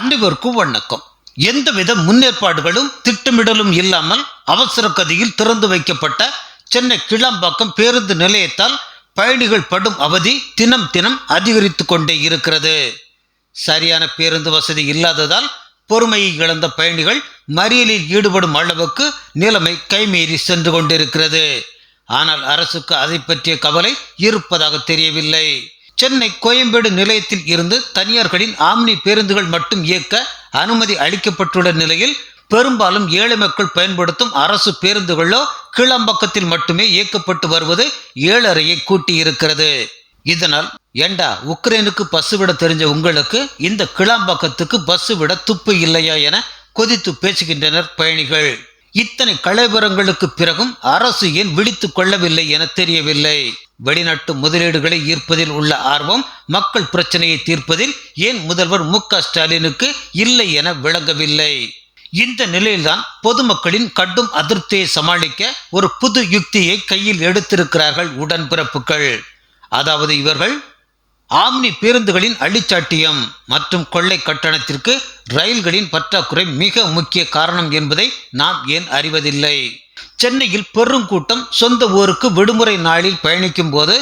அனைவருக்கும் வணக்கம் எந்தவித முன்னேற்பாடுகளும் திட்டமிடலும் இல்லாமல் அவசர கதியில் திறந்து வைக்கப்பட்ட சென்னை கிளாம்பாக்கம் பேருந்து நிலையத்தால் பயணிகள் படும் அவதி தினம் தினம் அதிகரித்து கொண்டே இருக்கிறது சரியான பேருந்து வசதி இல்லாததால் பொறுமையை இழந்த பயணிகள் மறியலில் ஈடுபடும் அளவுக்கு நிலைமை கைமீறி சென்று கொண்டிருக்கிறது ஆனால் அரசுக்கு அதை பற்றிய கவலை இருப்பதாக தெரியவில்லை. சென்னை கோயம்பேடு நிலையத்தில் இருந்து தனியார்களின் ஆம்னி பேருந்துகள் மட்டும் இயக்க அனுமதி அளிக்கப்பட்டுள்ள நிலையில் பெரும்பாலும் ஏழை மக்கள் பயன்படுத்தும் அரசு பேருந்துகளோ கிளம்பக்கத்தில் மட்டுமே இயக்கப்பட்டு வருவது ஏழறையை கூட்டியிருக்கிறது. இதனால் ஏண்டா உக்ரைனுக்கு பஸ் விட தெரிஞ்ச உங்களுக்கு இந்த கிளாம்பாக்கத்துக்கு பஸ் விட துப்பு இல்லையா என கொதித்து பேசுகின்றனர் பயணிகள். இத்தனை கலைவரங்களுக்கு பிறகும் அரசு ஏன் விழித்துக் கொள்ளவில்லை என தெரியவில்லை. வெளிநாட்டு முதலீடுகளை ஈர்ப்பதில் உள்ள ஆர்வம் மக்கள் பிரச்சனையை தீர்ப்பதில் ஏன் முதல்வர் மு க ஸ்டாலினுக்கு இல்லை என விளங்கவில்லை? இந்த நிலையில்தான் பொதுமக்களின் கடும் அதிருப்தியை சமாளிக்க ஒரு புது யுக்தியை கையில் எடுத்திருக்கிறார்கள் உடன்பிறப்புகள். அதாவது இவர்கள் ஆம்னி பேருந்துகளின் அழிச்சாட்டியம் மற்றும் கொள்ளை கட்டணத்திற்கு ரயில்களின் பற்றாக்குறை மிக முக்கிய காரணம் என்பதை நாம் ஏன் அறிவதில்லை? சென்னையில் பெருங்கூட்டம் சொந்த ஊருக்கு விடுமுறை நாளில் பயணிக்கும் போது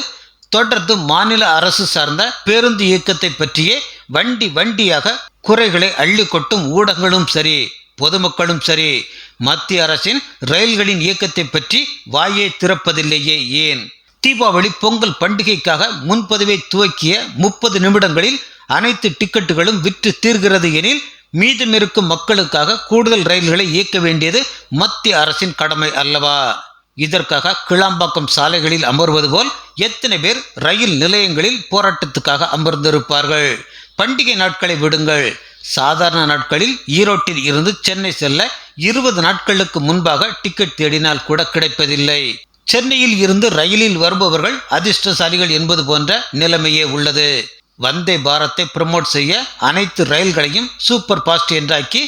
தொடர்ந்து மாநில அரசு சார்ந்த பேருந்து இயக்கத்தை பற்றியே வண்டி வண்டியாக குறைகளை அள்ளி கொட்டும் ஊடகங்களும் சரி பொதுமக்களும் சரி மத்திய அரசின் ரயில்களின் இயக்கத்தை பற்றி வாயே திறப்பதில்லையே ஏன்? தீபாவளி பொங்கல் பண்டிகைக்காக முன்பதிவை துவக்கிய முப்பது நிமிடங்களில் அனைத்து டிக்கெட்டுகளும் விற்று தீர்கிறது எனில் மீதமிருக்கும் மக்களுக்காக கூடுதல் ரயில்களை இயக்க வேண்டியது மத்திய அரசின் கடமை அல்லவா? இதற்காக கிளாம்பாக்கம் சாலைகளில் அமர்வது போல் எத்தனை பேர் ரயில் நிலையங்களில் போராட்டத்துக்காக அமர்ந்திருப்பார்கள்? பண்டிகை நாட்களை விடுங்கள். சாதாரண நாட்களில் ஈரோட்டில் இருந்து சென்னை செல்ல இருபது நாட்களுக்கு முன்பாக டிக்கெட் தேடினால் கூட கிடைப்பதில்லை. சென்னையில் இருந்து ரயிலில் வருபவர்கள் அதிர்ஷ்டசாலிகள் என்பது போன்ற நிலைமையே உள்ளது. வந்தே பாரத்தை ப்ரமோட் செய்ய அனைத்து ரயில்களையும் சூப்பர் ஃபாஸ்ட் என்றாக்கி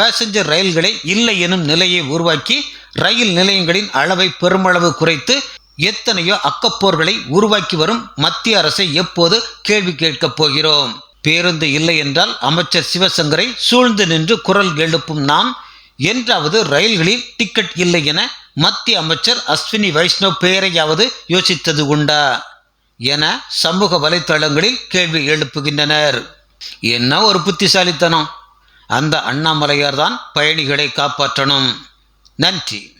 பேசஞ்சர் ரயில்களை இல்லை எனும் நிலையை உருவாக்கி ரயில் நிலையங்களின் அளவை பெருமளவு குறைத்து எத்தனையோ அக்கப்போர்களை உருவாக்கி வரும் மத்திய அரசை எப்போது கேள்வி கேட்கப் போகிறோம்? பேருந்து இல்லை என்றால் அமைச்சர் சிவசங்கரை சூழ்ந்து நின்று குரல் எழுப்பும் நாம் என்றாவது ரயில்களில் டிக்கெட் இல்லை என மத்திய அமைச்சர் அஸ்வினி வைஷ்ணவ் பெயரையாவது யோசித்தது உண்டா? என சமூக வலைத்தளங்களில் கேள்வி எழுப்புகின்றனர். என்ன ஒரு புத்திசாலித்தனம்? அந்த அண்ணாமலையார் தான் பயணிகளை காப்பாற்றணும். நன்றி.